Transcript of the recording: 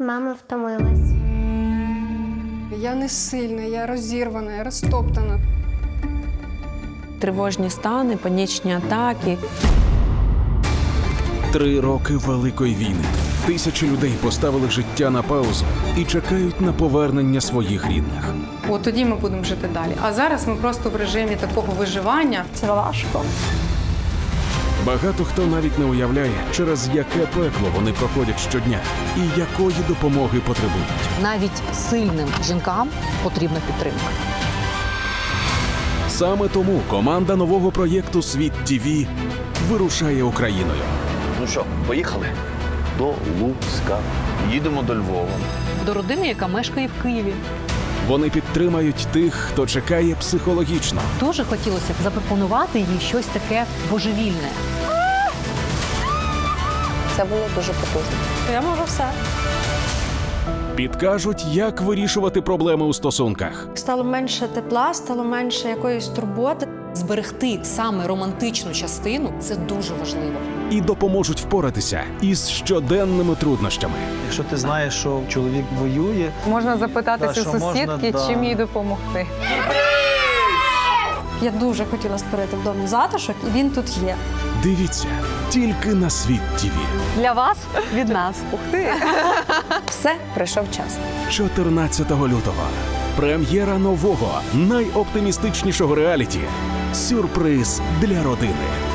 Мама втомилась. Я не сильна, я розірвана, я розтоптана. Тривожні стани, панічні атаки. Три роки великої війни. Тисячі людей поставили життя на паузу і чекають на повернення своїх рідних. От тоді ми будемо жити далі. А зараз ми просто в режимі такого виживання. Це важко. Багато хто навіть не уявляє, через яке пекло вони проходять щодня і якої допомоги потребують. Навіть сильним жінкам потрібна підтримка. Саме тому команда нового проєкту Світ ТІВІ вирушає Україною. Ну що, поїхали? До Луцька. Їдемо до Львова. До родини, яка мешкає в Києві. Вони підтримають тих, хто чекає психологічно, Дуже хотілося б запропонувати їй щось таке божевільне. Це було дуже потужно. Я можу все. підкажуть, як вирішувати проблеми у стосунках. Стало менше тепла, стало менше якоїсь турботи. Зберегти саме романтичну частину це дуже важливо. і допоможуть впоратися із щоденними труднощами. Якщо ти знаєш, що чоловік воює, Можна запитатися у сусідки, можна, да. чим їй допомогти. Я дуже хотіла створити в домі затишок, і він тут є. Дивіться тільки на світ ТВ. Для вас від нас. Ух ти! Все, прийшов час. 14 лютого. Прем'єра нового найоптимістичнішого реаліті. Сюрприз для родини.